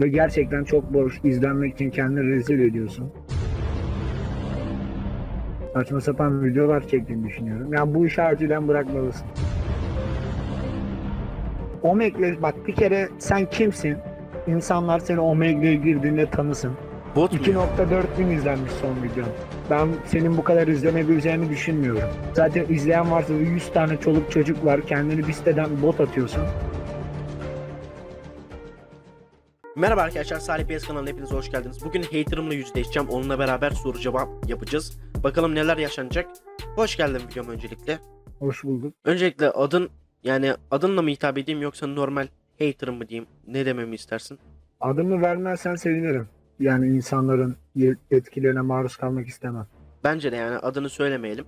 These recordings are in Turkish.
Ve gerçekten çok boş izlenmek için kendini rezil ediyorsun. Saçma sapan videolar çektiğini düşünüyorum. Yani bu işi acilen bırakmalısın. Omeg'le bak bir kere sen kimsin? İnsanlar seni Omeg'le girdiğinde tanısın. Bot mu? 2.4 bin izlenmiş son videon. Ben senin bu kadar izlenebileceğini düşünmüyorum. Zaten izleyen varsa 100 tane çoluk çocuk var. Kendini bir siteden bot atıyorsun. Merhaba arkadaşlar Salih PS kanalına hepiniz hoş geldiniz. Bugün haterımla yüzleşeceğim. Onunla beraber soru cevap yapacağız. Bakalım neler yaşanacak. Hoş geldin videom öncelikle. Hoş bulduk. Öncelikle adın yani adınla mı hitap edeyim yoksa normal haterım mı diyeyim? Ne dememi istersin? Adımı vermezsen sevinirim. Yani insanların etkilerine maruz kalmak istemem. Bence de yani adını söylemeyelim.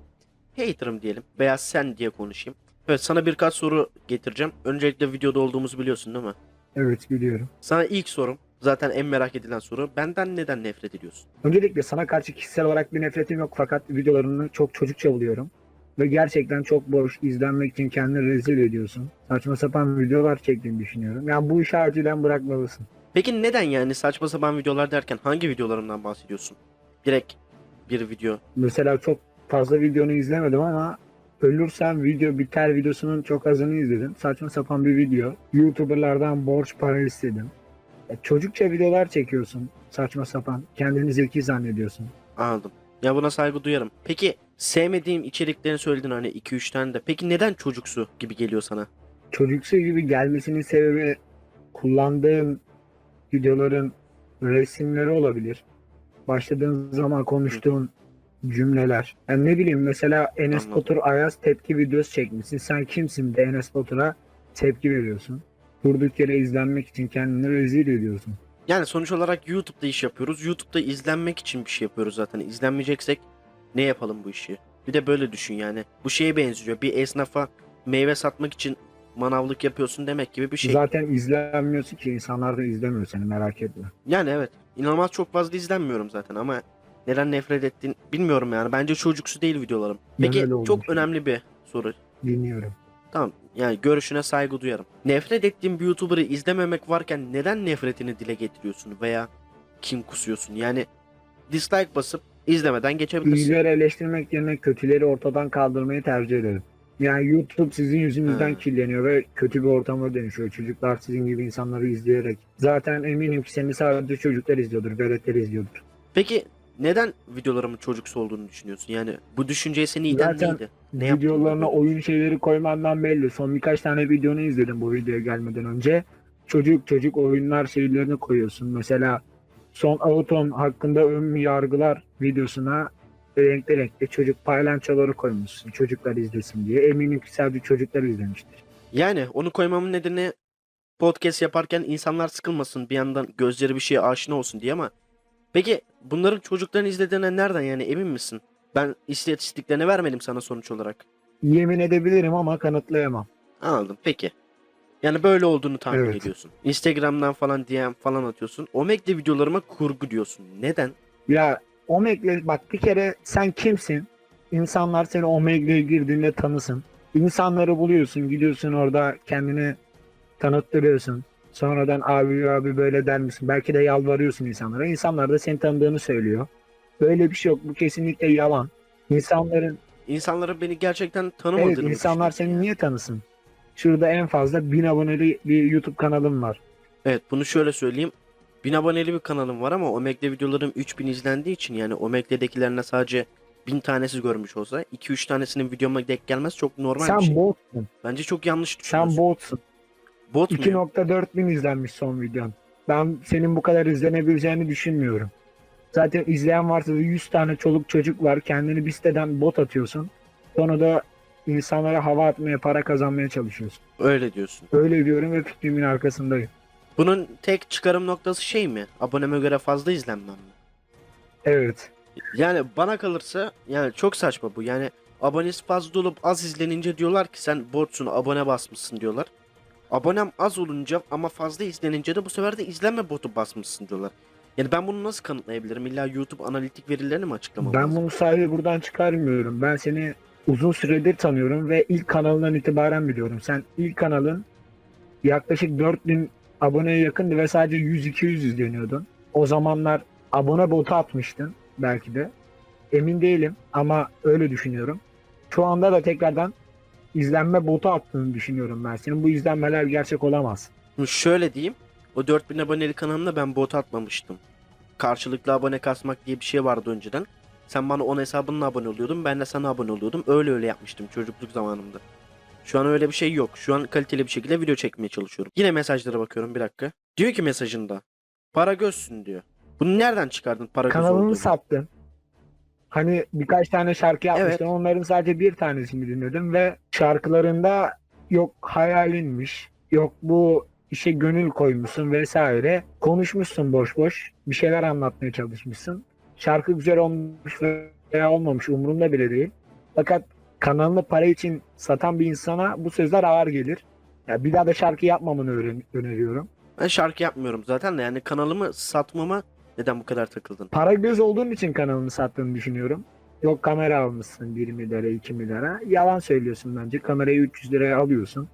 Haterım diyelim veya sen diye konuşayım. Evet sana birkaç soru getireceğim. Öncelikle videoda olduğumuzu biliyorsun değil mi? Evet biliyorum. Sana ilk sorum zaten en merak edilen soru. Benden neden nefret ediyorsun? Öncelikle sana karşı kişisel olarak bir nefretim yok fakat videolarını çok çocukça buluyorum. Ve gerçekten çok boş izlenmek için kendini rezil ediyorsun. Saçma sapan videolar çektiğini düşünüyorum. Yani bu işi acilen bırakmalısın. Peki neden yani saçma sapan videolar derken hangi videolarımdan bahsediyorsun? Direkt bir video. Mesela çok fazla videonu izlemedim ama ölürsen video biter videosunun çok azını izledim. Saçma sapan bir video. YouTuberlardan borç para istedim. Ya çocukça videolar çekiyorsun. Saçma sapan. Kendini zeki zannediyorsun. Anladım. Ya buna saygı duyarım. Peki sevmediğim içeriklerini söyledin hani 2-3 tane de. Peki neden çocuksu gibi geliyor sana? Çocuksu gibi gelmesinin sebebi kullandığın videoların resimleri olabilir. Başladığın zaman konuştuğun cümleler. Yani ne bileyim mesela Enes Anladım. Batur Ayaz tepki videosu çekmişsin. Sen kimsin de Enes Batur'a tepki veriyorsun. Durduk yere izlenmek için kendini rezil ediyorsun. Yani sonuç olarak YouTube'da iş yapıyoruz. YouTube'da izlenmek için bir şey yapıyoruz zaten. İzlenmeyeceksek ne yapalım bu işi? Bir de böyle düşün yani. Bu şeye benziyor. Bir esnafa meyve satmak için manavlık yapıyorsun demek gibi bir şey. Zaten izlenmiyorsun ki insanlar da izlemiyor seni merak etme. Yani evet. İnanılmaz çok fazla izlenmiyorum zaten ama neden nefret ettin bilmiyorum yani. Bence çocuksu değil videolarım. Peki öyle çok önemli bir soru. Dinliyorum. Tamam yani görüşüne saygı duyarım. Nefret ettiğin bir YouTuber'ı izlememek varken neden nefretini dile getiriyorsun veya kim kusuyorsun? Yani dislike basıp izlemeden geçebilirsin. İyileri eleştirmek yerine kötüleri ortadan kaldırmayı tercih ederim. Yani YouTube sizin yüzünüzden Ha. kirleniyor ve kötü bir ortama dönüşüyor. Çocuklar sizin gibi insanları izleyerek. Zaten eminim ki seni sadece çocuklar izliyordur, veletler izliyordur. Peki neden videolarımın çocuksu olduğunu düşünüyorsun? Yani bu düşünceye seni iten Zaten neydi? Ne Videolarına oyun şeyleri koymandan belli. Son birkaç tane videonu izledim bu videoya gelmeden önce. Çocuk çocuk oyunlar şeylerini koyuyorsun. Mesela son Autumn hakkında ön yargılar videosuna renkli renkli çocuk paylançoları koymuşsun. Çocuklar izlesin diye. Eminim ki sadece çocuklar izlemiştir. Yani onu koymamın nedeni podcast yaparken insanlar sıkılmasın bir yandan gözleri bir şeye aşina olsun diye ama peki bunların çocukların izlediğine nereden yani emin misin? Ben istatistiklerini vermedim sana sonuç olarak. Yemin edebilirim ama kanıtlayamam. Anladım peki. Yani böyle olduğunu tahmin Evet. ediyorsun. Instagram'dan falan DM falan atıyorsun. Omeg'de videolarıma kurgu diyorsun. Neden? Ya Omeg'le bak bir kere sen kimsin? İnsanlar seni Omeg'le girdiğinde tanısın. İnsanları buluyorsun, gidiyorsun orada kendini tanıttırıyorsun. Sonradan abi abi böyle der misin? Belki de yalvarıyorsun insanlara. İnsanlar da seni tanıdığını söylüyor. Böyle bir şey yok. Bu kesinlikle yalan. İnsanların İnsanların beni gerçekten tanımadığını evet insanlar seni niye tanısın? Şurada en fazla 1000 aboneli bir YouTube kanalım var. Evet bunu şöyle söyleyeyim. 1000 aboneli bir kanalım var ama Omeg'de videolarım 3000 izlendiği için yani Omeg'dekilerine sadece 1000 tanesi görmüş olsa 2-3 tanesinin videoma denk gelmez çok normal sen bir şey. botsun. Bence çok yanlış Sen düşünüyorsun. botsun. Bot mu? 2.4 bin izlenmiş son videon. Ben senin bu kadar izlenebileceğini düşünmüyorum. Zaten izleyen varsa 100 tane çoluk çocuk var. Kendini bir siteden bot atıyorsun. Sonra da insanlara hava atmaya, para kazanmaya çalışıyorsun. Öyle diyorsun. Öyle diyorum ve fikrimin arkasındayım. Bunun tek çıkarım noktası şey mi? Aboneme göre fazla izlenmem mi? Evet. Yani bana kalırsa yani çok saçma bu. Yani abonesi fazla olup az izlenince diyorlar ki sen botsun abone basmışsın diyorlar. Abonem az olunca ama fazla izlenince de bu sefer de izlenme botu basmışsın diyorlar. Yani ben bunu nasıl kanıtlayabilirim? İlla YouTube analitik verilerini mi açıklamam Ben lazım? bunu sadece buradan çıkarmıyorum. Ben seni uzun süredir tanıyorum ve ilk kanalından itibaren biliyorum. Sen ilk kanalın yaklaşık 4000 aboneye yakındı ve sadece 100-200 izleniyordun. O zamanlar abone botu atmıştın belki de. Emin değilim ama öyle düşünüyorum. Şu anda da tekrardan izlenme botu attığını düşünüyorum ben. Senin bu izlenmeler gerçek olamaz. Şöyle diyeyim. O 4000 aboneli kanalımda ben bot atmamıştım. Karşılıklı abone kasmak diye bir şey vardı önceden. Sen bana 10 hesabınla abone oluyordun. Ben de sana abone oluyordum. Öyle öyle yapmıştım çocukluk zamanımda. Şu an öyle bir şey yok. Şu an kaliteli bir şekilde video çekmeye çalışıyorum. Yine mesajlara bakıyorum bir dakika. Diyor ki mesajında. Para gözsün diyor. Bunu nereden çıkardın para göz Kanalını olduğunu? sattın. Hani birkaç tane şarkı yapmıştın. Evet. Onların sadece bir tanesini dinledim ve şarkılarında yok hayalinmiş, yok bu işe gönül koymuşsun vesaire. Konuşmuşsun boş boş. Bir şeyler anlatmaya çalışmışsın. Şarkı güzel olmuş veya olmamış umurumda bile değil. Fakat kanalını para için satan bir insana bu sözler ağır gelir. Ya bir daha da şarkı yapmamanı öneriyorum. Ben şarkı yapmıyorum zaten de yani kanalımı satmama neden bu kadar takıldın? Para göz olduğun için kanalını sattığını düşünüyorum. Yok kamera almışsın 1 milyara 2 milyara. Yalan söylüyorsun bence. Kamerayı 300 liraya alıyorsun.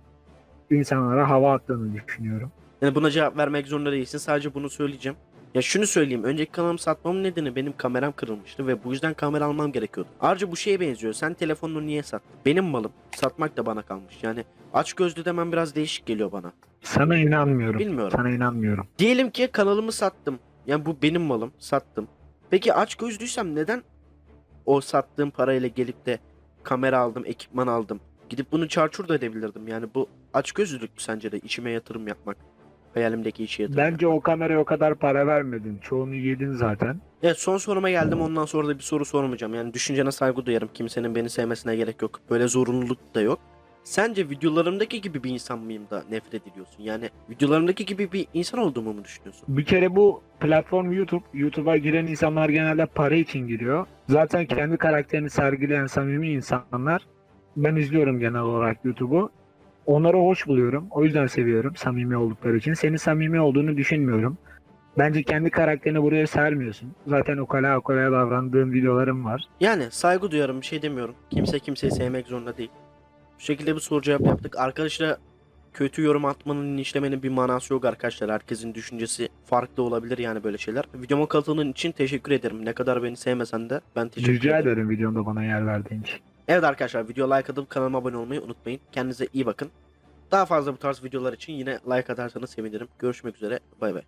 İnsanlara hava attığını düşünüyorum. Yani buna cevap vermek zorunda değilsin. Sadece bunu söyleyeceğim. Ya şunu söyleyeyim. Önceki kanalımı satmamın nedeni benim kameram kırılmıştı ve bu yüzden kamera almam gerekiyordu. Ayrıca bu şeye benziyor. Sen telefonunu niye sattın? Benim malım. Satmak da bana kalmış. Yani aç gözlü demem biraz değişik geliyor bana. Sana inanmıyorum. Bilmiyorum. Sana inanmıyorum. Diyelim ki kanalımı sattım. Yani bu benim malım. Sattım. Peki aç gözlüysem neden o sattığım parayla gelip de kamera aldım, ekipman aldım? Gidip bunu çarçur da edebilirdim. Yani bu aç gözlülük mü sence de içime yatırım yapmak? Hayalimdeki işe yatırım Bence o kameraya o kadar para vermedin. Çoğunu yedin zaten. Evet son soruma geldim ondan sonra da bir soru sormayacağım. Yani düşüncene saygı duyarım. Kimsenin beni sevmesine gerek yok. Böyle zorunluluk da yok. Sence videolarımdaki gibi bir insan mıyım da nefret ediyorsun? Yani videolarımdaki gibi bir insan olduğumu mu düşünüyorsun? Bir kere bu platform YouTube. YouTube'a giren insanlar genelde para için giriyor. Zaten kendi karakterini sergileyen samimi insanlar. Ben izliyorum genel olarak YouTube'u. Onları hoş buluyorum. O yüzden seviyorum samimi oldukları için. Senin samimi olduğunu düşünmüyorum. Bence kendi karakterini buraya sermiyorsun. Zaten o kala o kala davrandığın videolarım var. Yani saygı duyarım bir şey demiyorum. Kimse kimseyi sevmek zorunda değil. Şekilde bir soru cevap yaptık. Arkadaşlar kötü yorum atmanın, işlemenin bir manası yok arkadaşlar. Herkesin düşüncesi farklı olabilir yani böyle şeyler. Videoma katıldığın için teşekkür ederim. Ne kadar beni sevmesen de ben teşekkür Rica ederim. ederim videomda bana yer verdiğin için. Evet arkadaşlar video like atıp kanalıma abone olmayı unutmayın. Kendinize iyi bakın. Daha fazla bu tarz videolar için yine like atarsanız sevinirim. Görüşmek üzere. Bay bay.